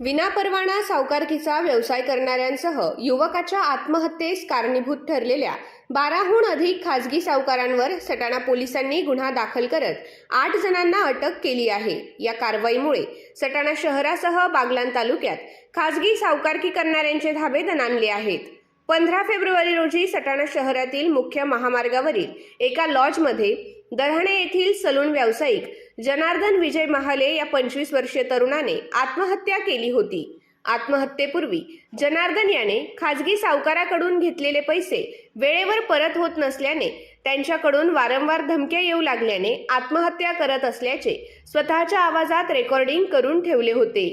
विनापरवाना सावकारकीचा व्यवसाय करणाऱ्यांसह युवकाच्या आत्महत्येस कारणीभूत ठरलेल्या बाराहून अधिक खासगी सावकारांवर सटाणा पोलिसांनी गुन्हा दाखल करत आठ जणांना अटक केली आहे. या कारवाईमुळे सटाणा शहरासह बागलान तालुक्यात खासगी सावकारकी करणाऱ्यांचे धाबे दणाणले आहेत. पंधरा फेब्रुवारी रोजी सटाणा शहरातील मुख्य महामार्गावरील एका लॉजमध्ये दरहणे येथील सलून व्यावसायिक जनार्दन विजय महाले या पंचवीस वर्षीय तरुणाने आत्महत्या केली होती. आत्महत्येपूर्वी जनार्दन याने खाजगी सावकाराकडून घेतलेले पैसे वेळेवर परत होत नसल्याने त्यांच्याकडून वारंवार धमक्या येऊ लागल्याने आत्महत्या करत असल्याचे स्वतःच्या आवाजात रेकॉर्डिंग करून ठेवले होते.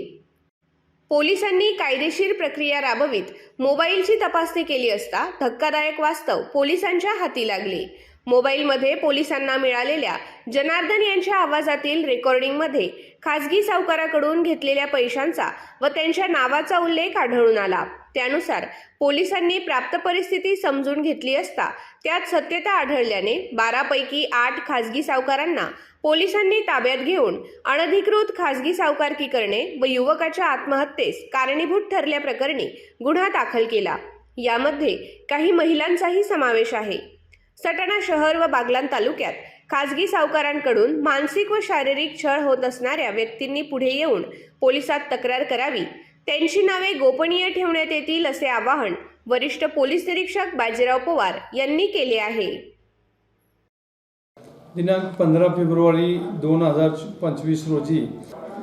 पोलिसांनी कायदेशीर प्रक्रिया राबवित मोबाईलची तपासणी केली असता धक्कादायक वास्तव पोलिसांच्या हाती लागले. मोबाईलमध्ये पोलिसांना मिळालेल्या जनार्दन यांच्या आवाजातील रेकॉर्डिंगमध्ये खासगी सावकाराकडून घेतलेल्या पैशांचा व त्यांच्या नावाचा उल्लेख आढळून आला. त्यानुसार पोलिसांनी प्राप्त परिस्थिती समजून घेतली असता त्यात सत्यता आढळल्याने बारापैकी आठ खासगी सावकारांना पोलिसांनी ताब्यात घेऊन अनधिकृत खासगी सावकारकी करणे व युवकाच्या आत्महत्येस कारणीभूत ठरल्याप्रकरणी गुन्हा दाखल केला. यामध्ये काही महिलांचाही समावेश आहे. सटाणा शहर व बागलान तालुक्यात खासगी सावकारांकडून मानसिक व शारीरिक छळ होत असणाऱ्या व्यक्तींनी पुढे येऊन पोलिसात तक्रार करावी. त्यांची नावे गोपनीय ठेवण्यात येतील असे आवाहन वरिष्ठ पोलीस निरीक्षक बाजीराव पवार यांनी केले आहे. दिनांक पंधरा फेब्रुवारी दोन हजार पंचवीस रोजी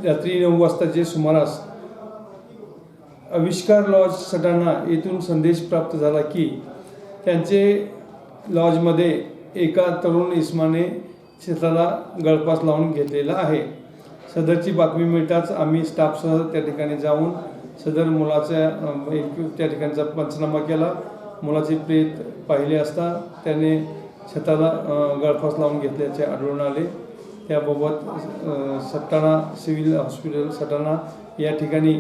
रात्री नऊ वाजताचे सुमारास आविष्कार लॉज सटाणा येथून संदेश प्राप्त झाला की त्यांचे लॉजमध्ये एका तरुण इस्माने शेताला गळपास लावून घेतलेला आहे. सदरची बातमी मिळताच आम्ही स्टाफसह त्या ठिकाणी जाऊन सदर मुलाच्या एक त्या ठिकाणचा पंचनामा केला. मुलाचे प्रेत पाहिले असता त्याने शेताला गळफास लावून घेतल्याचे आढळून आले. त्याबाबत अं, सटाणा सिव्हिल हॉस्पिटल सटाणा या ठिकाणी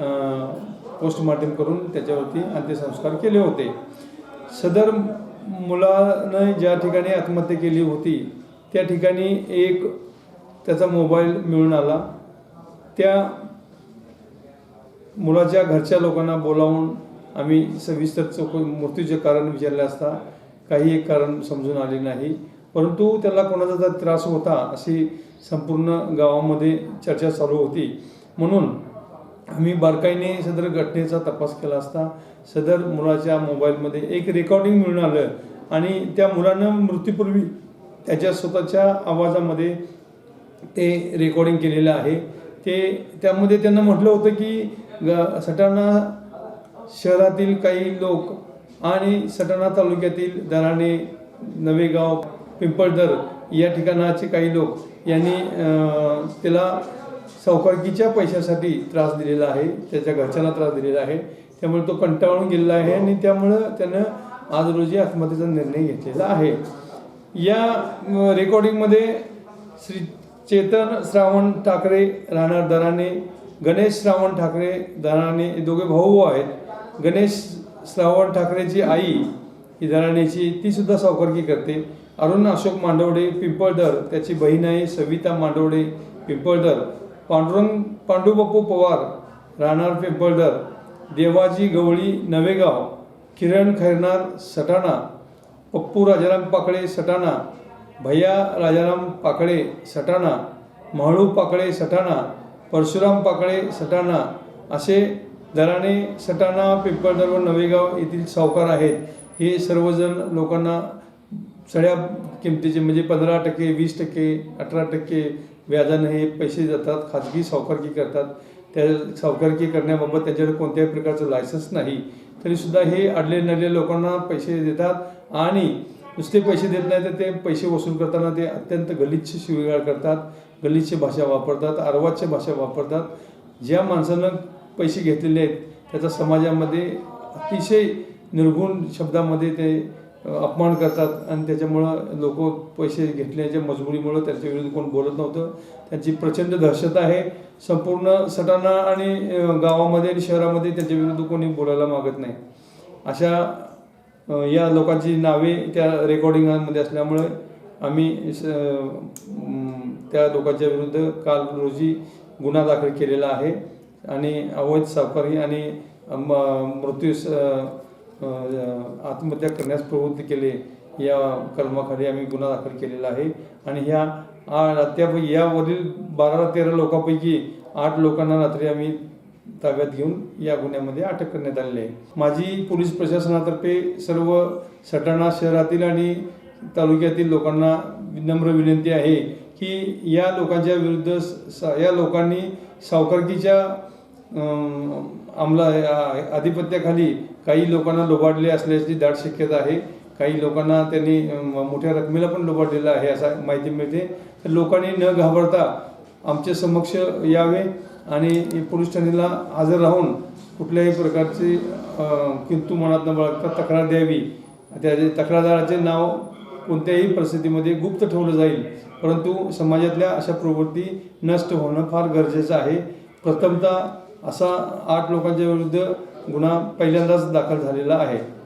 अं, पोस्टमॉर्टम करून त्याच्यावरती अंत्यसंस्कार केले होते. सदर मुलानं ज्या ठिकाणी आत्महत्या केली होती त्या ठिकाणी एक त्याचा मोबाईल मिळून आला. त्या मुलाच्या घरच्या लोकांना बोलावून आम्ही सविस्तर चौक मृत्यूचे कारण विचारले असता काही एक कारण समजून आले नाही. परंतु त्याला कोणाचा त्रास होता अशी संपूर्ण गावामध्ये चर्चा चालू होती. म्हणून आम्ही बारकाईने सदर घटनेचा तपास केला असता सदर मुलाच्या मोबाईलमध्ये एक रेकॉर्डिंग मिळून आलं आणि त्या मुलानं मृत्यूपूर्वी त्याच्या स्वतःच्या आवाजामध्ये ते रेकॉर्डिंग केलेलं आहे. ते त्यामध्ये त्यांना म्हटलं होतं की ग सटाणा शहरातील काही लोक आणि सटाणा तालुक्यातील दराणे नवेगाव पिंपळदर या ठिकाणाचे काही लोक यांनी त्याला सावकारकीच्या पैशासाठी त्रास दिलेला आहे त्याच्या घरच्यांना त्रास दिलेला आहे त्यामुळे तो कंटाळून गेलेला आहे आणि त्यामुळं त्यानं आज रोजी आत्महत्येचा निर्णय घेतलेला आहे. या रेकॉर्डिंगमध्ये श्री चेतन श्रावण ठाकरे राहणार दराने गणेश श्रावण ठाकरे दराने हे दोघे भाऊ आहेत. गणेश श्रावण ठाकरेची आई ही दराणेची ती सुद्धा सावकारकी करते. अरुण अशोक मांडवडे पिंपळदर त्याची बहीण आहे सविता मांडवडे पिंपळदर. पांडुरंग पांडुबापू पवार राहणार पिंपळदर देवाजी गवळी नवेगाव किरण खैरनार सटाणा पप्पू राजाराम पाकळे सटाणा भैया राजाराम पाकळे सटाणा म्हाळू पाकळे सटाणा परशुराम पाकळे सटाणा असे दराणे सटाणा पिंपळदर व नवेगाव येथील सावकार आहेत. हे सर्वजण लोकांना सगळ्या किमतीचे म्हणजे पंधरा टक्के वीस टक्के अठरा टक्के व्याजाने हे पैसे देतात खाजगी सावकारकी करतात. त्या सावकारकी करण्याबाबत त्यांच्याकडे कोणत्याही प्रकारचं लायसन्स नाही. तरीसुद्धा हे अडले नडले लोकांना पैसे देतात आणि नुसते पैसे देत नाही तर ते पैसे वसूल करताना ते अत्यंत गलिच्छ शिवीगाळ करतात गलिच्छ भाषा वापरतात अर्वाच्य भाषा वापरतात. ज्या माणसानं पैसे घेतलेले आहेत त्याचा समाजामध्ये अतिशय निर्गुण शब्दामध्ये ते अपमान करतात आणि त्याच्यामुळं लोक पैसे घेतल्याच्या मजबुरीमुळं त्यांच्या विरुद्ध कोण बोलत नव्हतं. त्यांची प्रचंड दहशत आहे. संपूर्ण सटाणा आणि गावामध्ये आणि शहरामध्ये त्यांच्या विरुद्ध कोणी बोलायला मागत नाही. अशा या लोकांची नावे त्या रेकॉर्डिंगांमध्ये असल्यामुळे आम्ही स- त्या लोकांच्या विरुद्ध काल रोजी गुन्हा दाखल केलेला आहे. आणि अवैध सावकारी आणि म- मृत्यू स- आत्महत्या करण्यास प्रवृत्त केले. या कलमाखाली आम्ही गुन्हा दाखल केलेला आहे. आणि ह्या आ- यावरील बारा तेरा लोकांपैकी आठ लोकांना रात्री आम्ही ताब्यात घेऊन या गुन्ह्यामध्ये अटक करण्यात आलेली आहे. माझी पोलीस प्रशासनातर्फे सर्व सटाणा शहरातील आणि तालुक्यातील लोकांना नम्र विनंती आहे की या लोकांच्या विरुद्ध स- या लोकांनी सावकारकीच्या आमला आधिपत्याखाली काही लोकांना लोबाडले असल्याची दाट शक्यता आहे. काही लोकांना त्यांनी मोठ्या रकमेला पण लोबाडलेलं आहे असा माहिती मिळते. तर लोकांनी न घाबरता आमच्या समक्ष यावे आणि पोलीस ठाण्याला हजर राहून कुठल्याही प्रकारची किंतू मनात न बाळगता तक्रार द्यावी. त्याचे तक्रारदाराचे नाव कोणत्याही परिस्थितीमध्ये गुप्त ठेवलं जाईल. परंतु समाजातल्या अशा प्रवृत्ती नष्ट होणं फार गरजेचं आहे. प्रथमतः असा आठ लोकांच्या विरुद्ध गुन्हा पहिल्यांदाच दाखल झालेला आहे.